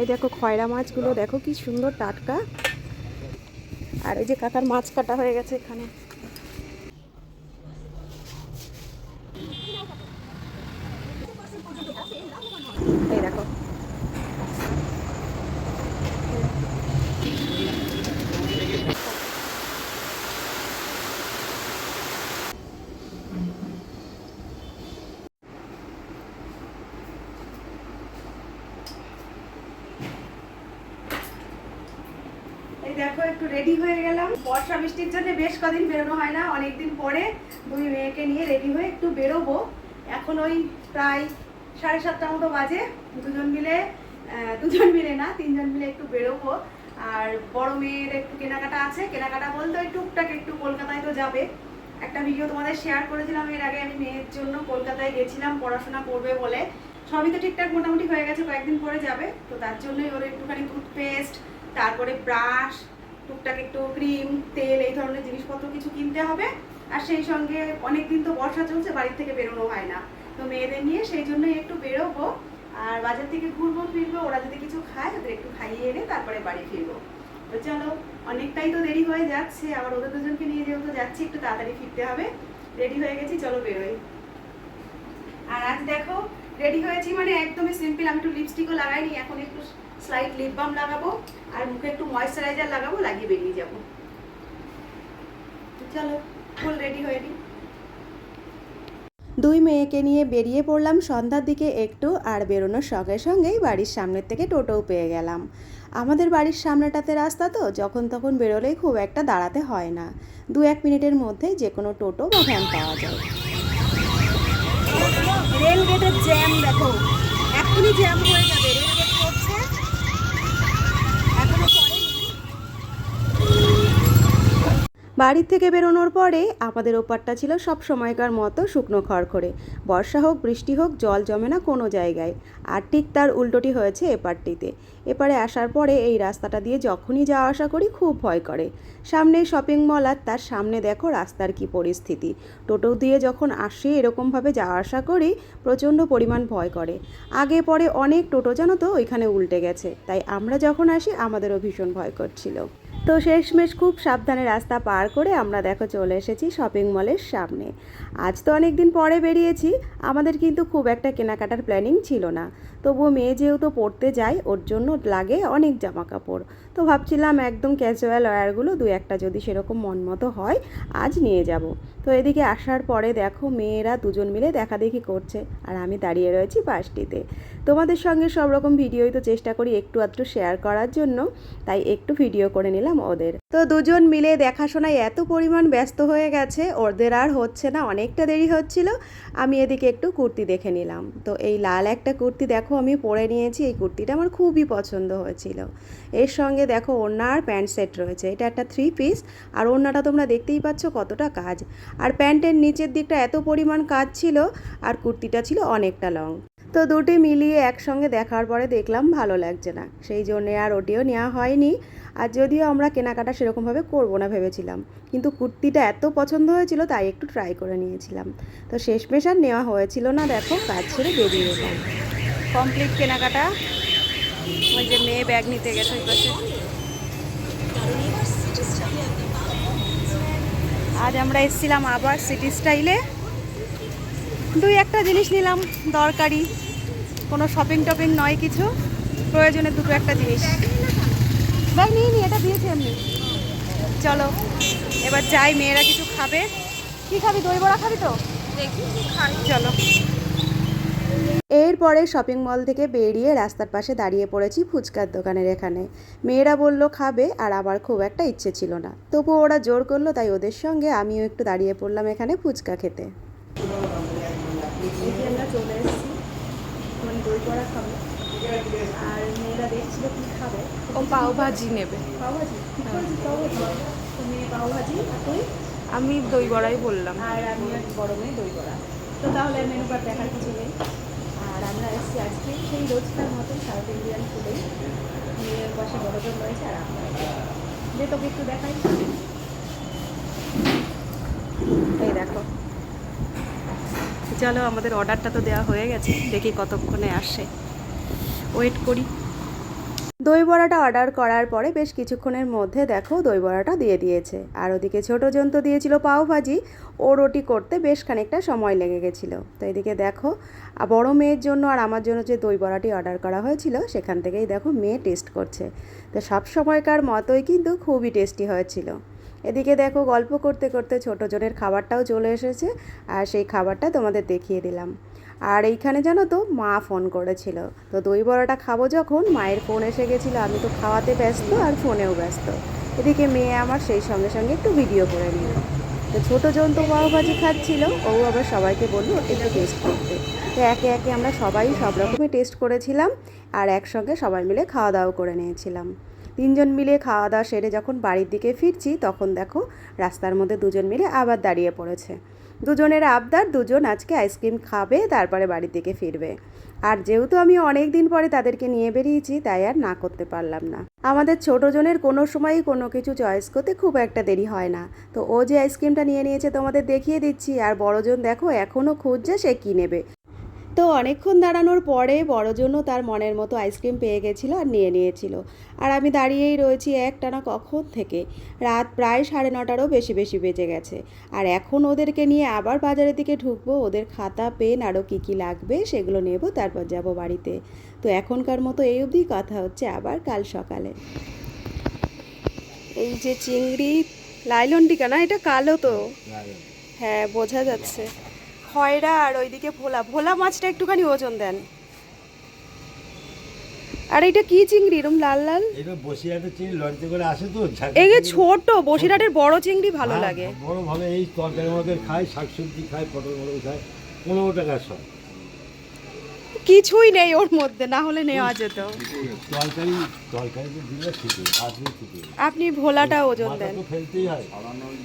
এই দেখো খয়রা মাছগুলো, দেখো কি সুন্দর টাটকা। আর এই যে কাকার মাছ কাটা হয়ে গেছে এখানে এই দেখো এই দেখো, একটু রেডি হয়ে গেলাম। বর্ষা বৃষ্টির জন্য বেশ কদিন বেরোনো হয় না। অনেকদিন পরে দুই মেয়েকে নিয়ে রেডি হয়ে একটু বেরোবো। এখন ওই প্রায় সাড়ে সাতটা মতো বাজে। দুজন মিলে দুজন মিলে না, তিনজন মিলে একটু বেরোবো। আর বড় মেয়ের একটু কেনাকাটা আছে। কেনাকাটা বলতে ওই টুকটাক একটু কলকাতায় তো যাবে। একটা ভিডিও তোমাদের শেয়ার করেছিলাম। এর আগে আমি মেয়ের জন্য কলকাতায় গেছিলাম, পড়াশোনা করবে বলে। সবই তো ঠিকঠাক মোটামুটি হয়ে গেছে, কয়েকদিন পরে যাবে। তো তার জন্যই ওর একটুখানি টুথপেস্ট তারপরে ব্রাশ, টুকটাক একটু ক্রিম, তেল, এই ধরনের জিনিসপত্র কিছু কিনতে হবে। আর সেই সঙ্গে অনেক দিন তো বর্ষা চলছে, বাড়ির থেকে বেরোনো হয় না। তো মেয়েদের নিয়ে সেই জন্যই একটু বেরোবো, আর বাজার থেকে ঘুরবো, ফিরবো, ওরা যদি কিছু খায়, ওদের একটু খাইয়ে এনে তারপরে বাড়ি ফিরবো। তো চলো, অনেকটাই তো দেরি হয়ে যাচ্ছে, আবার ওদের দুজনকে নিয়ে যেহেতু যাচ্ছি, একটু তাড়াতাড়ি ফিরতে হবে। রেডি হয়ে গেছি, চলো বেরোই। আর আজ দেখো রেডি হয়েছি মানে একদমই সিম্পল আমি একটু লিপস্টিকও লাগাইনি, এখন একটু স্লাইট লিপ বাম লাগাবো, আর মুখে একটু ময়েশ্চারাইজার লাগাবো, লাগিয়ে বেরিয়ে যাব। চলো ফুল রেডি হয়ে নিই। দুই মেয়েকে নিয়ে বেরিয়ে পড়লাম সন্ধ্যার দিকে একটু, আর বেরোনোর সঙ্গে সঙ্গেই বাড়ির সামনের থেকে টোটোও পেয়ে গেলাম। আমাদের বাড়ির সামনেটাতে রাস্তা তো, যখন তখন বেরোলেই খুব একটা দাঁড়াতে হয় না। দু এক মিনিটের মধ্যে যে কোনো টোটো বা ভ্যান পাওয়া যায়। রেল গেটের জ্যাম দেখো। এখনই জ্যাম হয়ে যাবে রেল গেট করছে এখনও পড়েনি বাড়ি থেকে বেরোনোর পরে আমাদের ওপারটা ছিল সব সময়কার মতো শুকনো খড়খড়ে। বর্ষা হোক, বৃষ্টি হোক, জল জমে না কোনো জায়গায়। আর ঠিক তার উল্টোটি হয়েছে এপারটিতে। এপারে আসার পরে এই রাস্তাটা দিয়ে যখনই যাওয়া আসা করি খুব ভয় করে। সামনে শপিং মল আর তার সামনে দেখো রাস্তার কি পরিস্থিতি। টোটো দিয়ে যখন আসি এরকমভাবে যাওয়া আসা করি, প্রচণ্ড পরিমাণ ভয় করে। আগে পরে অনেক টোটো জানো তো, ওইখানে উল্টে গেছে। তাই আমরা যখন আসি, আমাদেরও ভীষণ ভয় করছিল। তো শেষমেশ খুব সাবধানে রাস্তা পার করে আমরা দেখো চলে এসেছি শপিং মলের সামনে। আজ তো অনেক দিন পরে বেরিয়েছি, আমাদের কিন্তু খুব একটা কেনাকাটার প্ল্যানিং ছিল না। তবুও মেয়ে যেহেতু পড়তে যায়, ওর জন্য লাগে অনেক জামা কাপড় তো ভাবছিলাম একদম ক্যাজুয়াল ওয়্যারগুলো দু একটা যদি সেরকম মন মতো হয়, আজ নিয়ে যাব। তো এদিকে আসার পরে দেখো মেয়েরা দুজন মিলে দেখাদেখি করছে, আর আমি দাঁড়িয়ে রয়েছি পাশটিতে তোমাদের সঙ্গে সব রকম ভিডিওই তো চেষ্টা করি একটু আধটু শেয়ার করার জন্য, তাই একটু ভিডিও করে নিলাম ওদের। তো দুজন মিলে দেখাশোনায় এত পরিমাণ ব্যস্ত হয়ে গেছে, ওদের আর হচ্ছে না, অনেকটা দেরি হচ্ছিল, আমি এদিকে একটু কুর্তি দেখে নিলাম। তো এই লাল একটা কুর্তি দেখো আমি পরে নিয়েছি, এই কুর্তিটা আমার খুবই পছন্দ হয়েছিল। এর সঙ্গে দেখো ওড়না আর প্যান্ট সেট রয়েছে। এটা একটা থ্রি পিস আর ওড়নাটা তোমরা দেখতেই পাচ্ছ কতটা কাজ। আর প্যান্টের নিচের দিকটা এত পরিমাণ কাজ ছিল, আর কুর্তিটা ছিল অনেকটা লং তো দুটি মিলিয়ে একসঙ্গে দেখার পরে দেখলাম ভালো লাগছে না। সেই জন্যে আর ওটিও নেওয়া হয়নি। আর যদিও আমরা কেনাকাটা সেরকমভাবে করব না ভেবেছিলাম, কিন্তু কুর্তিটা এত পছন্দ হয়েছিল, তাই একটু ট্রাই করে নিয়েছিলাম। তো শেষমেশ আর নেওয়া হয়েছিল না, দেখো, কাজ ছেড়ে বেরিয়ে এলাম। কমপ্লিট কেনাকাটা। ওই যে মেয়ে ব্যাগ নিতে গেছে ওই পাশে। আজ আমরা এসেছিলাম আবার সিটি স্টাইলে দুই একটা জিনিস নিলাম দরকারি। কোনো শপিং টপিং নয় কিছু। প্রয়োজনে দুটো একটা জিনিস। ব্যাগ নিয়ে নি এটা দিয়েছি আমি। চলো এবার যাই মেয়েরা কিছু খাবে। কি খাবি দই বড়া খাবি তো? চলো। এরপরে শপিং মল থেকে বেরিয়ে রাস্তার পাশে দাঁড়িয়ে পড়েছি ফুচকার দোকানের এখানে। মেয়েরা বলল খাবে? আর আমার খুব একটা ইচ্ছে ছিল না। তবুও ওরা জোর করল তাই ওদের সঙ্গে আমিও একটু দাঁড়িয়ে পড়লাম এখানে ফুচকা খেতে। আমরা চলে এসেছি মানে দই বড়া খাব। আর মেয়েরা দেখছিল কি খাবে। ও পাও ভাজি নেবে আর তুই? আমি দই বড়াই বললাম। আর আমি বড় মেয়ে দই বড়া। তো তাহলে মেনু কার্ড দেখার কিছু নেই। আমরা এসেছি আজকে সেই রোজকার মতন সাউথ ইন্ডিয়ান ফুডেই মেয়ের পাশে বড়জন রয়েছে আর যে তোকে একটু দেখাই। এই দেখো। চলো আমাদের অর্ডারটা তো দেওয়া হয়ে গেছে। দেখি কতক্ষণে আসে। ওয়েট করি। দই বড়াটা অর্ডার করার পরে বেশ কিছুক্ষণের মধ্যে দেখো দই বড়াটা দিয়ে দিয়েছে। আর ওদিকে ছোটো জন্তু দিয়েছিল পাও ভাজি। ও রুটি করতে বেশ খানিকটা সময় লেগে গেছিল। তো এদিকে দেখো বড় মেয়ের জন্য আর আমার জন্য যে দই বড়াটি অর্ডার করা হয়েছিল, সেখান থেকেই দেখো মেয়ে টেস্ট করছে। তো সব সময়কার মতোই কিন্তু খুবই টেস্টি হয়েছিল। এদিকে দেখো গল্প করতে করতে ছোটো জনের খাবারটাও চলে এসেছে। আর সেই খাবারটা তোমাদের দেখিয়ে দিলাম। আর এইখানে জানো তো মা ফোন করেছিল। তো দই বড়াটা খাব যখন, মায়ের ফোন এসে গেছিল, আমি তো খাওয়াতে ব্যস্ত আর ফোনেও ব্যস্ত। এদিকে মেয়ে আমার সেই সঙ্গে সঙ্গে একটু ভিডিও করে নিল। তো ছোটো জন তো পাও ভাজি খাচ্ছিল ও আবার সবাইকে বলল একটু টেস্ট করতে। তো একে একে আমরা সবাই সব রকমই টেস্ট করেছিলাম আর একসঙ্গে সবাই মিলে খাওয়া দাওয়া করে নিয়েছিলাম। তিনজন মিলে খাওয়া দাওয়া সেরে যখন বাড়ির দিকে ফিরছি, তখন দেখো রাস্তার মধ্যে দুজন মিলে আবার দাঁড়িয়ে পড়েছে। দুজনের আবদার, দুজন আজকে আইসক্রিম খাবে, তারপরে বাড়ির দিকে ফিরবে। আর যেহেতু আমি অনেক দিন পরে তাদেরকে নিয়ে বেরিয়েছি, তাই আর না করতে পারলাম না। আমাদের ছোটো জনের কোনো সময়ই কোনো কিছু চয়েস করতে খুব একটা দেরি হয় না। তো ও যে আইসক্রিমটা নিয়ে নিয়েছে তোমাদের দেখিয়ে দিচ্ছি, আর বড়জন দেখো এখনও খুঁজছে সে কী নেবে। তো অনেকক্ষণ দাঁড়ানোর পরে বড়জনও তার মনের মতো আইসক্রিম পেয়ে গেছিল আর নিয়ে নিয়েছিল। আর আমি দাঁড়িয়েই রয়েছি একটানা কখন থেকে? রাত প্রায় সাড়ে নটারও বেশি বেশি বেজে গেছে। আর এখন ওদেরকে নিয়ে আবার বাজারের দিকে ঢুকবো ওদের খাতা পেন আরও কী কী লাগবে সেগুলো নেব তারপর যাব বাড়িতে। তো এখনকার মতো এই অবধি কথা হচ্ছে আবার কাল সকালে। এই যে চিংড়ি লাইলন টিকা না? এটা কালো তো। হ্যাঁ বোঝা যাচ্ছে। খয়রা আর ওইদিকে ভোলা। ভোলা মাছটা একটুখানি ওজন দেন। আর এটা কি চিংড়ি? এরম লাল লাল? এটা বসিরহাটের চিংড়ি লরিতে করে আসে তো এই যে ছোট বসিরহাটের বড় চিংড়ি ভালো হ্যাঁ, লাগে। বড় ভালো এই তরকারি মরকারি খায় শাকসবজি খায় পটল মটল খায় পনেরো টাকা সব। কিছুই নেই ওর মধ্যে না হলে নেওয়া যেত। তরকারি তরকারি তো দিলে ঠিক ঠিক আপনি ভোলাটা ওজন দেন। তো ফেলতেই হয়।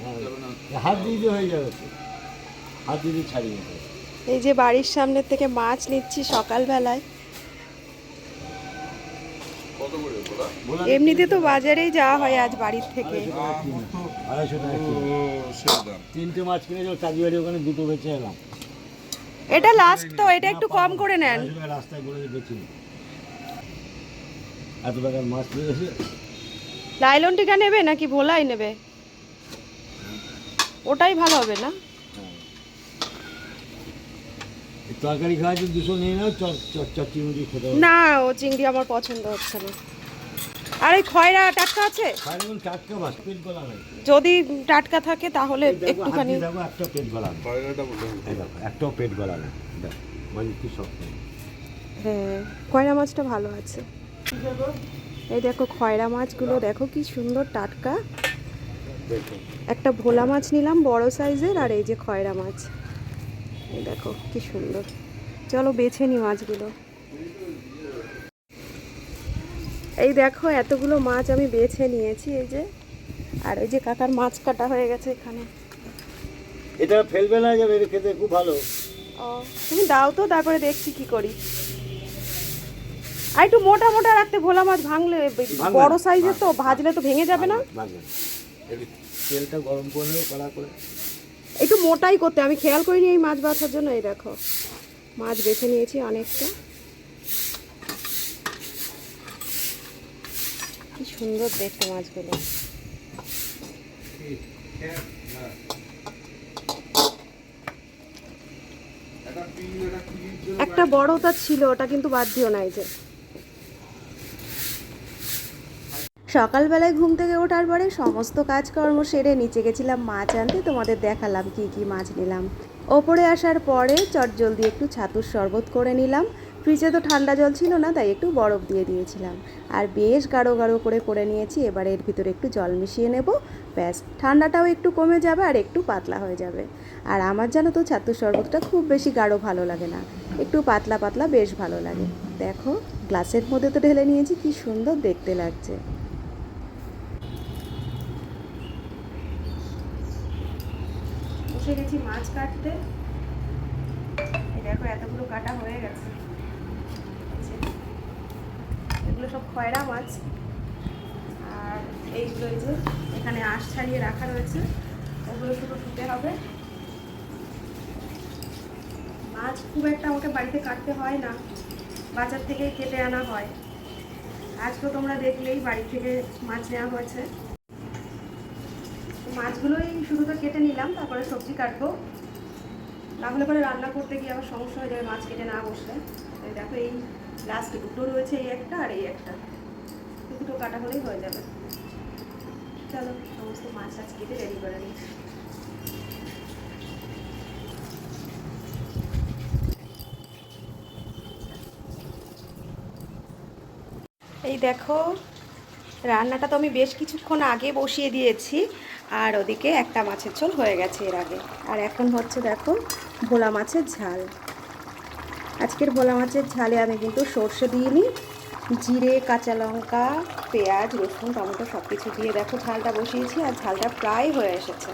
হ্যাঁ, হাত দিয়ে হয়ে যাবে। এই যে বাড়ির সামনের থেকে মাছ নিচ্ছি সকালবেলায়। এমনিতে তো বাজারেই যাওয়া হয় আজ বাড়ির থেকে। তিনটে মাছ কিনেছিল কাজীবাড়ি ওখানে দুটো বেঁচে এলাম। এটা লাস্ট তো এটা একটু কম করে নেন। রাস্তায় বলে বেঁচে এত টাকার মাছ পেয়েছে। লাইলন টিকা নেবে নাকি ভোলাই নেবে? ওটাই ভালো হবে না? তরকারি খাওয়া যদি দুশো নিয়ে নাও চট খেতে না ও চিংড়ি আমার পছন্দ হচ্ছে না। আর এই খয়রা টাটকা আছে? যদি টাটকা থাকে তাহলে একটুখানি একটা পেট গলা একটাও পেট গলা নেই। মানে কি শক্ত। হ্যাঁ খয়রা মাছটা ভালো আছে। এই দেখো খয়রা মাছগুলো দেখো কি সুন্দর টাটকা। একটা ভোলা মাছ নিলাম বড় সাইজের আর এই যে খয়রা মাছ। এই দেখো কি সুন্দর। চলো বেছে নি মাছগুলো। এই দেখো এতগুলো মাছ আমি বেছে নিয়েছি এই যে। আর ওই যে কাকার মাছ কাটা হয়ে গেছে এখানে। এটা ফেলবে না যাবে খেতে খুব ভালো। ও তুমি দাও তো তারপরে দেখছি কি করি। আর একটু মোটা মোটা রাখতে ভোলা মাছ ভাঙলে বড়। সাইজের তো ভাজলে তো ভেঙে যাবে না? তেলটা গরম করে কড়া করে। একটু মোটাই করতে, আমি খেয়াল করিনি এই মাছ বাছার জন্য, এই দেখো। মাছ বেছে নিয়েছি অনেকটা। কি সুন্দর দেখতে মাছগুলো। একটা বড়টা ছিল, ওটা কিন্তু বাদ দিও না এই যে। সকালবেলায় ঘুম থেকে ওঠার পরে সমস্ত কাজকর্ম সেরে নিচে গেছিলাম মাছ আনতে। তোমাদের দেখালাম কি কি মাছ নিলাম। ওপরে আসার পরে চটজলদি একটু ছাতুর শরবত করে নিলাম। ফ্রিজে তো ঠান্ডা জল ছিল না, তাই একটু বরফ দিয়ে দিয়েছিলাম। আর বেশ গাঢ় গাঢ় করে করে নিয়েছি, এবার এর ভিতরে একটু জল মিশিয়ে নেব। ব্যাস, ঠান্ডাটাও একটু কমে যাবে আর একটু পাতলা হয়ে যাবে। আর আমার জানো তো, ছাতুর শরবতটা খুব বেশি গাঢ় ভালো লাগে না। একটু পাতলা পাতলা বেশ ভালো লাগে। দেখো, গ্লাসের মধ্যে তো ঢেলে নিয়েছি, কি সুন্দর দেখতে লাগছে। বসে গেছি মাছ কাটতে। দেখো, এতগুলো কাটা হয়ে গেছে। এগুলো সব খয়রা মাছ। আর এইগুলো এই যে এখানে আঁশ ছাড়িয়ে রাখা রয়েছে। ওগুলো শুধু ধুতে হবে। মাছ খুব একটা আমাকে বাড়িতে কাটতে হয় না। বাজার থেকেই কেটে আনা হয়। আজকে তোমরা দেখলেই বাড়ি থেকে মাছ নেওয়া হয়েছে। মাছগুলোই শুধু তো কেটে নিলাম, তারপরে সবজি কাটবো। না হলে পরে রান্না করতে গিয়ে আবার সমস্যা হয়ে যাবে, মাছ কেটে না বসলে। দেখো, এই লাস্ট দুটো রয়েছে, এই একটা আর এই একটা। দুটো কাটা হলেই হয়ে যাবে। চলো, সমস্ত মাছ আজ কেটে রেডি করে নিই। এই দেখো, রান্নাটা তো আমি বেশ কিছুক্ষণ আগে বসিয়ে দিয়েছি। আর ওদিকে একটা মাছের ঝোল হয়ে গেছে এর আগে। আর এখন হচ্ছে দেখো ভোলা মাছের ঝাল। আজকের ভোলা মাছের ঝালে আমি কিন্তু সর্ষে দিইনি, জিরে, কাঁচা লঙ্কা, পেঁয়াজ, রসুন, টমেটো সব কিছু দিয়ে দেখো ঝালটা বসিয়েছি আর ঝালটা প্রায় হয়ে এসেছে।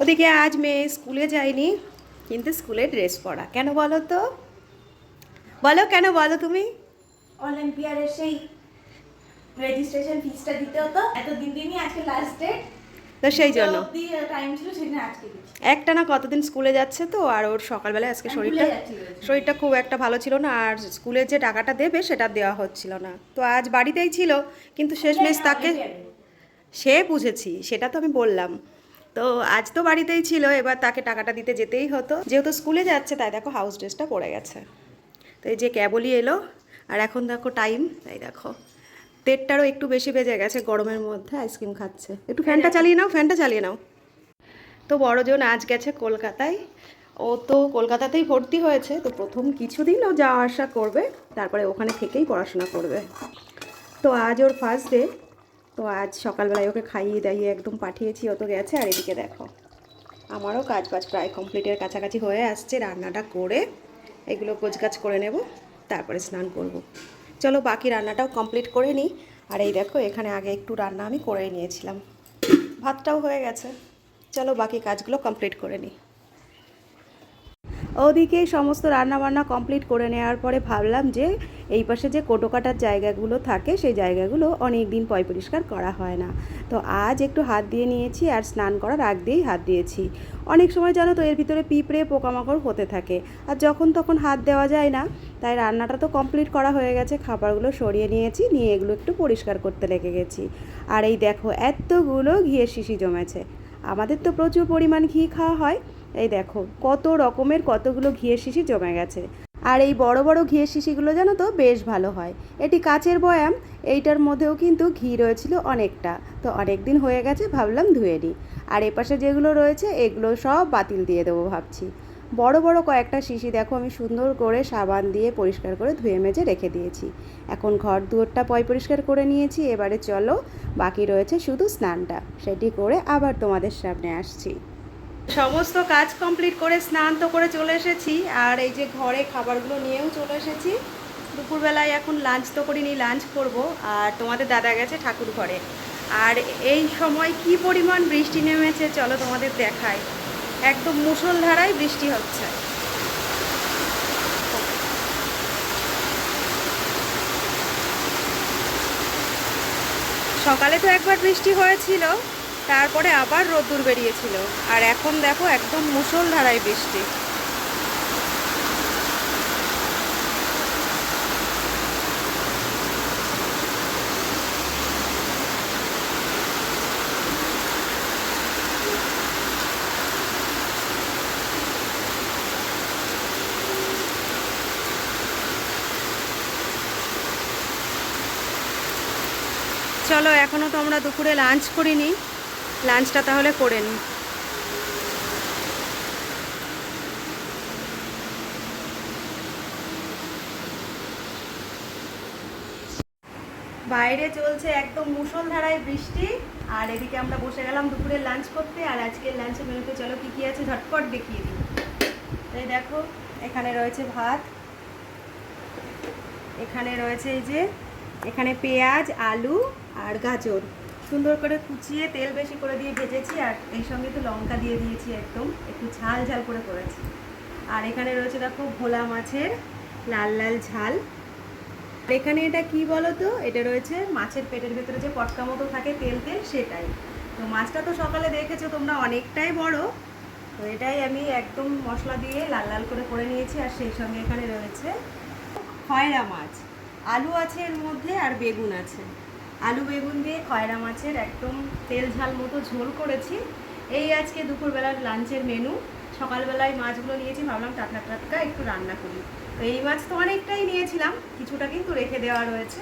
ওদিকে আজ মেয়ে স্কুলে যায়নি, কিন্তু স্কুলে ড্রেস পরা। কেন বলো তো? বলো কেন বলো তুমি? অলিম্পিয়ারের সেই রেজিস্ট্রেশন ফিসটা দিতে হতো এত দিন দিনই আজকে লাস্ট ডেট তো সেই জন্য। একটা না কতদিন স্কুলে যাচ্ছে তো আর ওর সকালবেলায় আজকে শরীরটা। শরীরটা খুব একটা ভালো ছিল না আর স্কুলের যে টাকাটা দেবে সেটা দেওয়া হচ্ছিল না। তো আজ বাড়িতেই ছিল কিন্তু শেষমেশ তাকে সে বুঝেছি সেটা তো আমি বললাম। তো আজ তো বাড়িতেই ছিল এবার তাকে টাকাটা দিতে যেতেই হতো। যেহেতু স্কুলে যাচ্ছে তাই দেখো হাউস ড্রেসটা পড়ে গেছে। তো এই যে ক্যাবলি এলো আর এখন দেখো টাইম তাই দেখো। দেড়টারও একটু বেশি বেজে গেছে, গরমের মধ্যে আইসক্রিম খাচ্ছে। একটু ফ্যানটা চালিয়ে নাও, ফ্যানটা চালিয়ে নাও। তো বড়জন আজ গেছে কলকাতায়। ও তো কলকাতাতেই ভর্তি হয়েছে, তো প্রথম কিছুদিন ও যাওয়া আসা করবে, তারপরে ওখানে থেকেই পড়াশোনা করবে। তো আজ ওর ফার্স্ট ডে তো আজ সকালবেলায় ওকে খাইয়ে দাইয়ে একদম পাঠিয়েছি, ও তো গেছে, আর এদিকে দেখো। আমারও কাজ বাজ প্রায় কমপ্লিটের কাছাকাছি হয়ে আসছে, রান্নাটা করে এগুলো গোছগাছ করে নেব, তারপরে স্নান করব। চলো বাকি রান্নাটাও কমপ্লিট করে নিই। আর এই দেখো, এখানে আগে একটু রান্না আমি করে নিয়েছিলাম। ভাতটাও হয়ে গেছে। চলো বাকি কাজগুলো কমপ্লিট করে নিই। ওদিকে সমস্ত রান্নাবান্না কমপ্লিট করে নেওয়ার পরে ভাবলাম যে এই পাশে যে কোটো কাটার জায়গাগুলো থাকে, সেই জায়গাগুলো অনেক দিন পয় পরিষ্কার করা হয় না। তো আজ একটু হাত দিয়ে নিয়েছি আর স্নান করার আগ দিয়েই হাত দিয়েছি। অনেক সময় জানো তো, এর ভিতরে পিঁপড়ে পোকামাকড় হতে থাকে। আর যখন তখন হাত দেওয়া যায় না, তাই রান্নাটা তো কমপ্লিট করা হয়ে গেছে, খাবারগুলো সরিয়ে নিয়েছি, নিয়ে এগুলো একটু পরিষ্কার করতে লেগে গেছি। আর এই দেখো, এতগুলো ঘিয়ের শিশি জমেছে। আমাদের তো প্রচুর পরিমাণ ঘি খাওয়া হয়। এই দেখো, কত রকমের কতগুলো ঘিয়ের শিশি জমে গেছে। আর এই বড় বড় ঘিয়ের শিশিগুলো জানো তো, বেশ ভালো হয়। এটি কাচের বয়াম, এইটার মধ্যেও কিন্তু ঘি রয়েছিল অনেকটা। তো অনেক দিন হয়ে গেছে, ভাবলাম ধুয়ে নিই। আর এপাশে যেগুলো রয়েছে, এগুলো সব বাতিল দিয়ে দেবো ভাবছি। বড় বড় কয়েকটা শিশি দেখো, আমি সুন্দর করে সাবান দিয়ে পরিষ্কার করে ধুয়ে মেজে রেখে দিয়েছি। এখন ঘর দুয়ারটা পয় পরিষ্কার করে নিয়েছি, এবারে চলো, বাকি রয়েছে শুধু স্নানটা। সেটি করে আবার তোমাদের সামনে আসছি। সমস্ত কাজ কমপ্লিট করে স্নান তো করে চলে এসেছি, আর এই যে ঘরে খাবারগুলো নিয়েও চলে এসেছি। দুপুরবেলায় এখন লাঞ্চ তো করিনি লাঞ্চ করব, আর তোমাদের দাদা গেছে ঠাকুর ঘরে। আর এই সময় কি পরিমাণ বৃষ্টি নেমেছে, চলো তোমাদের দেখায় একদম মুষলধারায় বৃষ্টি হচ্ছে। সকালে তো একবার বৃষ্টি হয়েছিল। তারপরে আবার রোদ্দুর বেরিয়েছিল। আর এখন দেখো একদম মুষলধারায় বৃষ্টি। চলো এখনও তো আমরা দুপুরে লাঞ্চ করিনি। লাঞ্চটা তাহলে করে নিই বাইরে চলছে একদম মুষলধারায় বৃষ্টি। আর এদিকে আমরা বসে গেলাম দুপুরে লাঞ্চ করতে, আর আজকের লাঞ্চে মেনুতে চলো কী কী আছে ঝটপট দেখিয়ে দিই। এই দেখো, এখানে রয়েছে ভাত, এখানে রয়েছে এই যে, এখানে পেঁয়াজ, আলু আর গাজর। সুন্দর করে কুচিয়ে তেল বেশি করে দিয়ে ভেজেছি আর এই সঙ্গে তো লঙ্কা দিয়ে দিয়েছি একদম। একটু ঝাল ঝাল করে করেছি। আর এখানে রয়েছে দেখো ভোলা মাছের লাল লাল ঝাল। আর এখানে এটা কি বলো তো এটা রয়েছে মাছের পেটের ভেতরে যে পটকা মতো থাকে তেল তেল, সেটাই। তো মাছটা তো সকালে দেখেছ তোমরা অনেকটাই বড়। তো এটাই আমি একদম মশলা দিয়ে লাল লাল করে করে নিয়েছি আর সেই সঙ্গে এখানে রয়েছে খয়রা মাছ। আলু আছে এর মধ্যে আর বেগুন আছে। আলু বেগুন দিয়ে খয়রা মাছের একদম তেল ঝাল মতো ঝোল করেছি। এই আজকে দুপুরবেলার লাঞ্চের মেনু সকালবেলায় মাছগুলো নিয়েছি, ভাবলাম টাটকা টাটকা একটু রান্না করি। তো এই মাছ তো অনেকটাই নিয়েছিলাম, কিছুটা কিন্তু রেখে দেওয়া রয়েছে।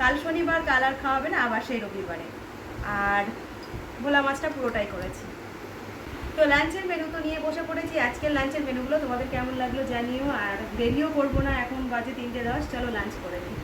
কাল শনিবার কাল আর খাওয়াবে না, আবার সেই রবিবারে। আর ভোলা মাছটা পুরোটাই করেছি। তো লাঞ্চের মেনু তো নিয়ে বসে পড়েছি। আজকের লাঞ্চের মেনুগুলো তোমাদের কেমন লাগল জানিও, আর দেরিও করব না, এখন বাজে তিনটে দশ। চলো লাঞ্চ করে নিই।